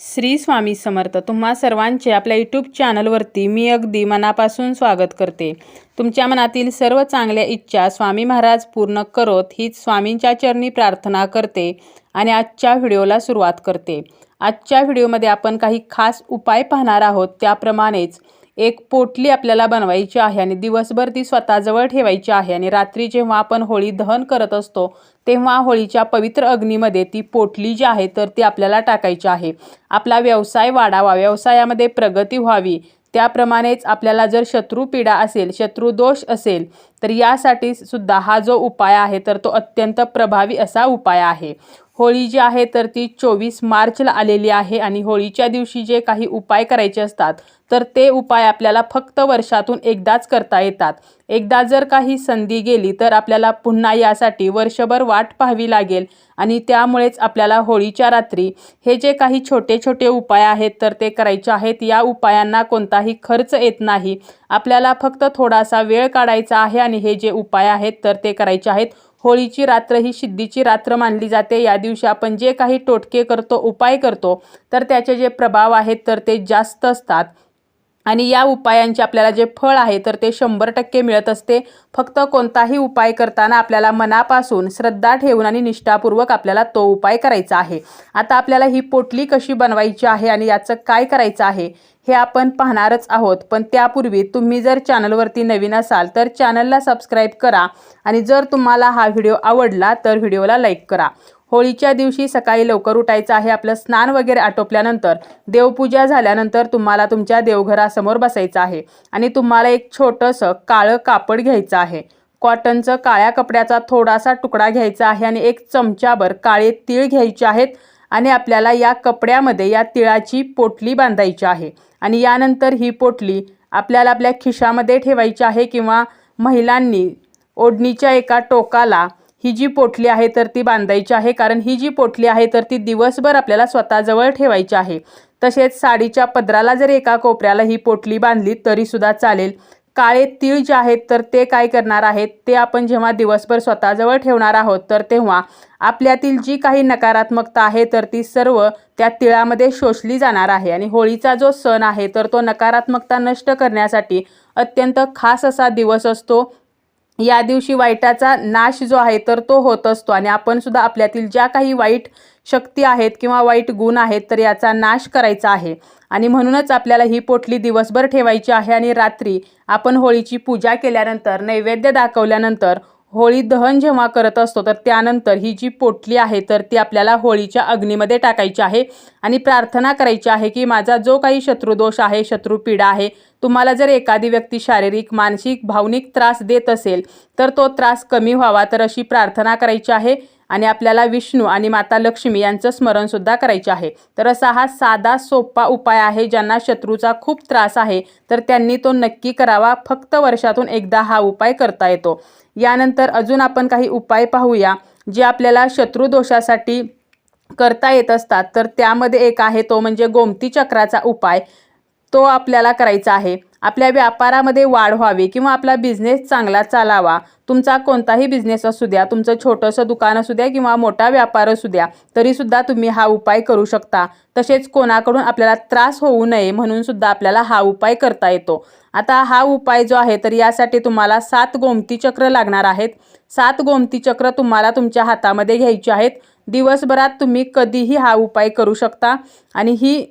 श्री स्वामी समर्थ तुम्हा सर्वांचे आपल्या यूट्यूब चॅनलवरती मी अगदी मनापासून स्वागत करते. तुमच्या मनातील सर्व चांगल्या इच्छा स्वामी महाराज पूर्ण करोत हीच स्वामींच्या चरणी प्रार्थना करते आणि आजच्या व्हिडिओला सुरुवात करते. आजच्या व्हिडिओमध्ये आपण काही खास उपाय पाहणार आहोत त्याप्रमाणेच एक पोटली आपल्याला बनवायची आहे आणि दिवसभर ती स्वतःजवळ ठेवायची आहे. आणि रात्री जेव्हा आपण होळी दहन करत असतो तेव्हा होळीच्या पवित्र अग्नीमध्ये ती पोटली जी आहे तर ती आपल्याला टाकायची आहे. आपला व्यवसाय वाढावा. व्यवसायामध्ये प्रगती व्हावी. त्याप्रमाणेच आपल्याला जर शत्रू पीडा असेल शत्रुदोष असेल तर यासाठी सुद्धा हा जो उपाय आहे तर तो अत्यंत प्रभावी असा उपाय आहे. होळी जी आहे तर ती चोवीस मार्चला आलेली आहे आणि होळीच्या दिवशी जे काही उपाय करायचे असतात तर ते उपाय आपल्याला फक्त वर्षातून एकदाच करता येतात. एकदा जर काही संधी गेली तर आपल्याला पुन्हा यासाठी वर्षभर वाट पाहावी लागेल आणि त्यामुळेच आपल्याला होळीच्या रात्री हे जे काही छोटे छोटे उपाय आहेत तर ते करायचे आहेत. या उपायांना कोणताही खर्च येत नाही. आपल्याला फक्त थोडासा वेळ काढायचा आहे आणि हे जे उपाय आहेत तर ते करायचे आहेत. होळीची रात्र ही सिद्धीची रात्र मानली जाते. या दिवशी आपण जे काही टोटके करतो उपाय करतो तर त्याचे जे प्रभाव आहेत तर ते जास्त असतात. आणि या उपायांचे आपल्याला जे फळ आहे तर ते शंभर टक्के मिळत असते. फक्त कोणताही उपाय करताना आपल्याला मनापासून श्रद्धा ठेवून आणि निष्ठापूर्वक आपल्याला तो उपाय करायचा आहे. आता आपल्याला ही पोटली कशी बनवायची आहे आणि याचं काय करायचं आहे हे आपण पाहणारच आहोत. पण त्यापूर्वी तुम्ही जर चॅनलवरती नवीन असाल तर चॅनलला सबस्क्राईब करा. आणि जर तुम्हाला हा व्हिडिओ आवडला तर व्हिडिओला लाईक करा. होळीच्या दिवशी सकाळी लवकर उठायचं आहे. आपलं स्नान वगैरे आटोपल्यानंतर देवपूजा झाल्यानंतर तुम्हाला तुमच्या देवघरासमोर बसायचं आहे. आणि तुम्हाला एक छोटंसं काळं कापड घ्यायचं आहे. कॉटनचं काळ्या कपड्याचा थोडासा तुकडा घ्यायचा आहे आणि एक चमचाभर काळे तीळ घ्यायचे आहेत. आणि आपल्याला या कपड्यामध्ये या तिळाची पोटली बांधायची आहे. आणि यानंतर ही पोटली आपल्याला आपल्या खिशामध्ये ठेवायची आहे किंवा महिलांनी ओढणीच्या एका टोकाला ही जी पोटली आहे तर ती बांधायची आहे कारण ही जी पोटली आहे तर ती दिवसभर आपल्याला स्वतःजवळ ठेवायची आहे. तसेच साडीच्या पदराला जर एका कोपऱ्याला ही पोटली बांधली तरीसुद्धा चालेल. काळे तीळ जे आहेत तर ते काय करणार आहेत? ते आपण जेव्हा दिवसभर स्वतःजवळ ठेवणार आहोत तर तेव्हा आपल्यातील जी काही नकारात्मकता आहे तर ती सर्व त्या तिळामध्ये शोषली जाणार आहे. आणि होळीचा जो सण आहे तर तो नकारात्मकता नष्ट करण्यासाठी अत्यंत खास असा दिवस असतो. या दिवशी वाईटाचा नाश जो आहे तर तो होत असतो. आणि आपण सुद्धा आपल्यातील ज्या काही वाईट शक्ती आहेत किंवा वाईट गुण आहेत तर याचा नाश करायचा आहे. आणि म्हणूनच आपल्याला ही पोटली दिवसभर ठेवायची आहे. आणि रात्री आपण होळीची पूजा केल्यानंतर नैवेद्य दाखवल्यानंतर होळी दहन जेव्हा करत असतो तर त्यानंतर ही जी पोटली आहे तर ती आपल्याला होळीच्या अग्नीमध्ये टाकायची आहे आणि प्रार्थना करायची आहे की माझा जो काही शत्रुदोष आहे शत्रुपीडा आहे तुम्हाला जर एखादी व्यक्ती शारीरिक मानसिक भावनिक त्रास देत असेल तर तो त्रास कमी व्हावा. तर अशी प्रार्थना करायची आहे. आणि आपल्याला विष्णू आणि माता लक्ष्मी यांचं स्मरणसुद्धा करायचे आहे. तर असा हा साधा सोपा उपाय आहे ज्यांना शत्रूचा खूप त्रास आहे तर त्यांनी तो नक्की करावा. फक्त वर्षातून एकदा हा उपाय करता येतो. यानंतर अजून आपण काही उपाय पाहूया जे आपल्याला शत्रुदोषासाठी करता येत असतात. तर त्यामध्ये एक आहे तो म्हणजे गोमती चक्राचा उपाय. तो आपल्याला करायचा आहे. आपल्या व्यापारामध्ये वाढ व्हावी किंवा आपला बिझनेस चांगला चालावा. तुमचा कोणताही बिझनेस असू द्या तुमचं छोटंसं दुकान असू द्या किंवा मोठा व्यापार असू द्या तरीसुद्धा तुम्ही हा उपाय करू शकता. तसेच कोणाकडून आपल्याला त्रास होऊ नये म्हणून सुद्धा आपल्याला हा उपाय करता येतो. आता हा उपाय जो आहे तर यासाठी तुम्हाला सात गोमती चक्र लागणार आहेत. सात गोमती चक्र तुम्हाला तुमच्या हातामध्ये घ्यायची आहेत. दिवसभरात तुम्ही कधीही हा उपाय करू शकता आणि ही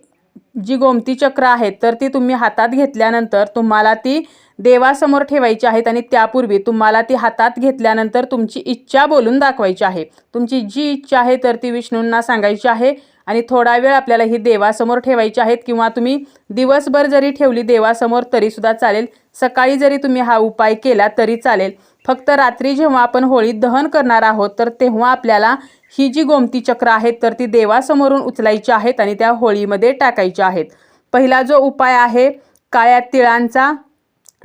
जी गोमती चक्र आहेत तर ती तुम्ही हातात घेतल्यानंतर तुम्हाला ती देवासमोर ठेवायची आहेत आणि त्यापूर्वी तुम्हाला ती हातात घेतल्यानंतर तुमची इच्छा बोलून दाखवायची आहे. तुमची जी इच्छा आहे तर ती विष्णूंना सांगायची आहे आणि थोडा वेळ आपल्याला ही देवासमोर ठेवायची आहेत किंवा तुम्ही दिवसभर जरी ठेवली देवासमोर तरीसुद्धा चालेल. सकाळी जरी तुम्ही हा उपाय केला तरी चालेल. फक्त रात्री जेव्हा आपण होळी दहन करणार आहोत तर तेव्हा आपल्याला ही जी गोमती चक्र आहेत तर ती देवासमोरून उचलायची आहेत आणि त्या होळीमध्ये टाकायच्या आहेत. पहिला जो उपाय आहे काळ्या तिळांचा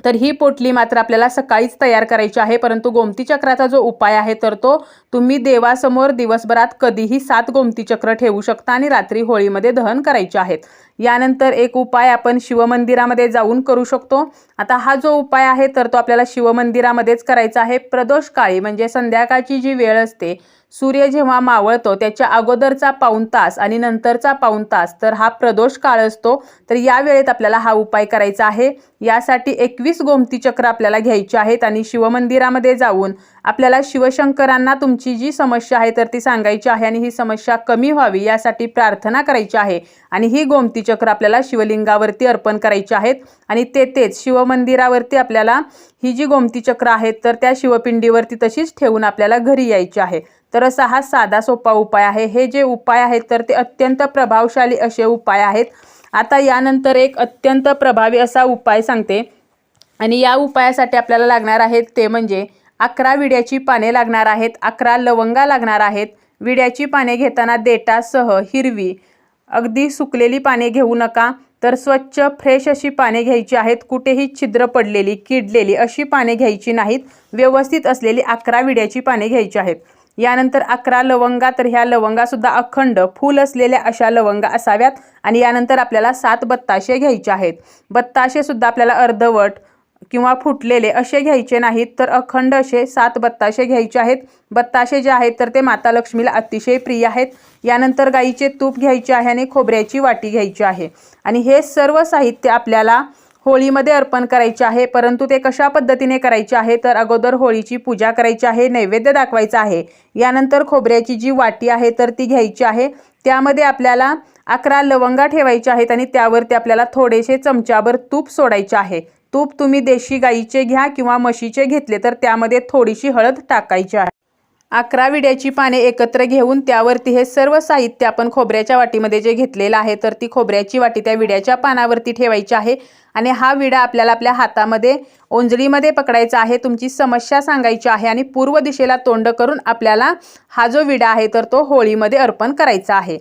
तर ही पोटली मात्र आपल्याला सकाळीच तयार करायची आहे परंतु गोमती चक्राचा जो उपाय आहे तर तो तुम्ही देवासमोर दिवसभरात कधीही सात गोमती चक्र ठेवू शकता आणि रात्री होळीमध्ये दहन करायचे आहेत. यानंतर एक उपाय आपण शिवमंदिरामध्ये जाऊन करू शकतो. आता हा जो उपाय आहे तर तो आपल्याला शिवमंदिरामध्येच करायचा आहे. प्रदोष काळी म्हणजे संध्याकाळची जी वेळ असते सूर्य जेव्हा मावळतो त्याच्या अगोदरचा पाऊण तास आणि नंतरचा पाऊण तास तर हा प्रदोष काळ असतो. तर या वेळेत आपल्याला हा उपाय करायचा आहे. यासाठी एकवीस गोमती चक्र आपल्याला घ्यायची आहेत आणि शिवमंदिरामध्ये जाऊन आपल्याला शिवशंकरांना तुमची जी समस्या आहे तर ती सांगायची आहे आणि ही समस्या कमी व्हावी यासाठी प्रार्थना करायची आहे. आणि ही गोमती चक्र आपल्याला शिवलिंगावरती अर्पण करायची आहेत आणि तेथेच शिवमंदिरावरती आपल्याला ही जी गोमती चक्र आहेत तर त्या शिवपिंडीवरती तशीच ठेवून आपल्याला घरी यायची आहे. तर असा हा साधा सोपा उपाय आहे. हे जे उपाय आहेत तर ते अत्यंत प्रभावशाली असे उपाय आहेत. आता यानंतर एक अत्यंत प्रभावी असा उपाय सांगते. आणि या उपायासाठी आपल्याला लागणार आहेत ते म्हणजे अकरा विड्याची पाने लागणार आहेत अकरा लवंगा लागणार आहेत. विड्याची पाने घेताना देटासह हिरवी अगदी सुकलेली पाने घेऊ नका. तर स्वच्छ फ्रेश अशी पाने घ्यायची आहेत कुठेही छिद्र पडलेली किडलेली अशी पाने घ्यायची नाहीत. व्यवस्थित असलेली अकरा विड्याची पाने घ्यायची आहेत. यानंतर अकरा लवंगा तर ह्या लवंगासुद्धा अखंड फूल असलेल्या अशा लवंगा असाव्यात. आणि यानंतर आपल्याला सात बत्ताशे घ्यायचे आहेत. बत्ताशेसुद्धा आपल्याला अर्धवट किंवा फुटलेले असे घ्यायचे नाहीत तर अखंड असे सात बत्ताशे घ्यायचे आहेत. बत्ताशे जे आहेत तर ते माता लक्ष्मीला अतिशय प्रिय आहेत. यानंतर गाईचे तूप घ्यायचे आहे आणि खोबऱ्याची वाटी घ्यायची आहे. आणि हे सर्व साहित्य आपल्याला होळीमध्ये अर्पण करायचे आहे परंतु ते कशा पद्धतीने करायचे आहे तर अगोदर होळीची पूजा करायची आहे नैवेद्य दाखवायचा आहे. यानंतर खोबऱ्याची जी वाटी आहे तर ती घ्यायची आहे. त्यामध्ये आपल्याला अकरा लवंगा ठेवायच्या आहेत आणि त्यावरती आपल्याला थोडेसे चमच्यावर तूप सोडायचे आहे. तूप तुम्ही देशी गाईचे घ्या किंवा म्हशीचे घेतले तर त्यामध्ये थोडीशी हळद टाकायची आहे. अकरा विड्याची पाने एकत्र घेऊन त्यावरती हे सर्व साहित्य आपण खोबऱ्याच्या वाटीमध्ये जे घेतलेलं आहे तर ती खोबऱ्याची वाटी त्या विड्याच्या पानावरती ठेवायची आहे. आणि हा विडा आपल्याला आपल्या हातामध्ये ओंजळीमध्ये पकडायचा आहे. तुमची समस्या सांगायची आहे आणि पूर्व दिशेला तोंड करून आपल्याला हा जो विडा आहे तर तो होळीमध्ये अर्पण करायचा आहे.